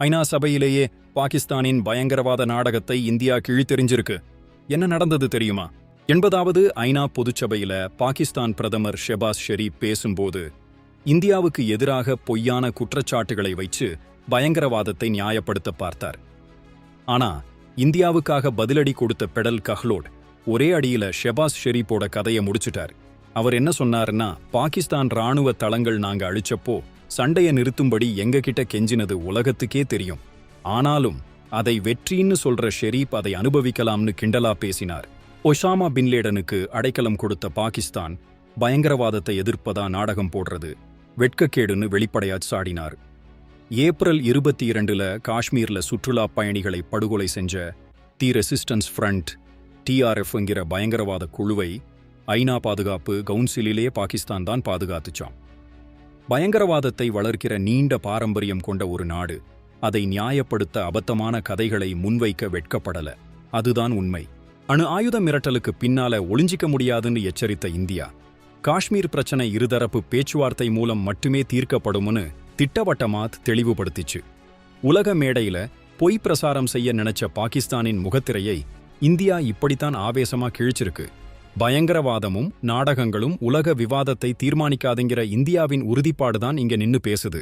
ஐநா சபையிலேயே பாகிஸ்தானின் பயங்கரவாத நாடகத்தை இந்தியா கிழித்தெறிஞ்சிருக்கு. என்ன நடந்தது தெரியுமா? எண்பதாவது ஐநா பொதுச்சபையில பாகிஸ்தான் பிரதமர் ஷெபாஸ் ஷெரீப் பேசும்போது இந்தியாவுக்கு எதிராக பொய்யான குற்றச்சாட்டுகளை வைச்சு பயங்கரவாதத்தை நியாயப்படுத்த பார்த்தார். ஆனா இந்தியாவுக்காக பதிலடி கொடுத்த பெடல் கஹ்லோட் ஒரே அடியில ஷெபாஸ் ஷெரீப்போட கதையை முடிச்சிட்டார். அவர் என்ன சொன்னாருன்னா பாகிஸ்தான் ராணுவ தளங்கள் நாங்க அழிச்சப்போ சண்டைய நிறுத்தும்படி எங்ககிட்ட கெஞ்சினது உலகத்துக்கே தெரியும். ஆனாலும் அதை வெற்றின்னு சொல்ற ஷெரீப் அதை அனுபவிக்கலாம்னு கிண்டலா பேசினார். ஒஷாமா பின்லேடனுக்கு அடைக்கலம் கொடுத்த பாகிஸ்தான் பயங்கரவாதத்தை எதிர்ப்பதா நாடகம் போடுறது வெட்கக்கேடுன்னு வெளிப்படையா சாடினார். ஏப்ரல் இருபத்தி இரண்டுல காஷ்மீர்ல சுற்றுலா பயணிகளை படுகொலை செஞ்ச தி ரெசிஸ்டன்ஸ் ஃப்ரண்ட் டிஆர்எஃப்ங்கிற பயங்கரவாத குழுவை ஐநா பாதுகாப்பு கவுன்சிலிலே பாகிஸ்தான் தான் பாதுகாத்துச்சான் பயங்கரவாதத்தை வளர்க்கிற நீண்ட பாரம்பரியம் கொண்ட ஒரு நாடு அதை நியாயப்படுத்த அபத்தமான கதைகளை முன்வைக்க வெட்கப்படல. அதுதான் உண்மை. அணு ஆயுத மிரட்டலுக்கு பின்னால ஒளிஞ்சிக்க முடியாதுன்னு எச்சரித்த இந்தியா காஷ்மீர் பிரச்சனை இருதரப்பு பேச்சுவார்த்தை மூலம் மட்டுமே தீர்க்கப்படும்னு திட்டவட்டமா தெளிவுபடுத்திச்சு. உலக மேடையில பொய் பிரசாரம் செய்ய நினைச்ச பாகிஸ்தானின் முகத்திரையை இந்தியா இப்படித்தான் ஆவேசமா கிழிச்சிருக்கு. பயங்கரவாதமும் நாடகங்களும் உலக விவாதத்தை தீர்மானிக்காதுங்கிற இந்தியாவின் உறுதிப்பாடுதான் இங்க நின்னு பேசுது.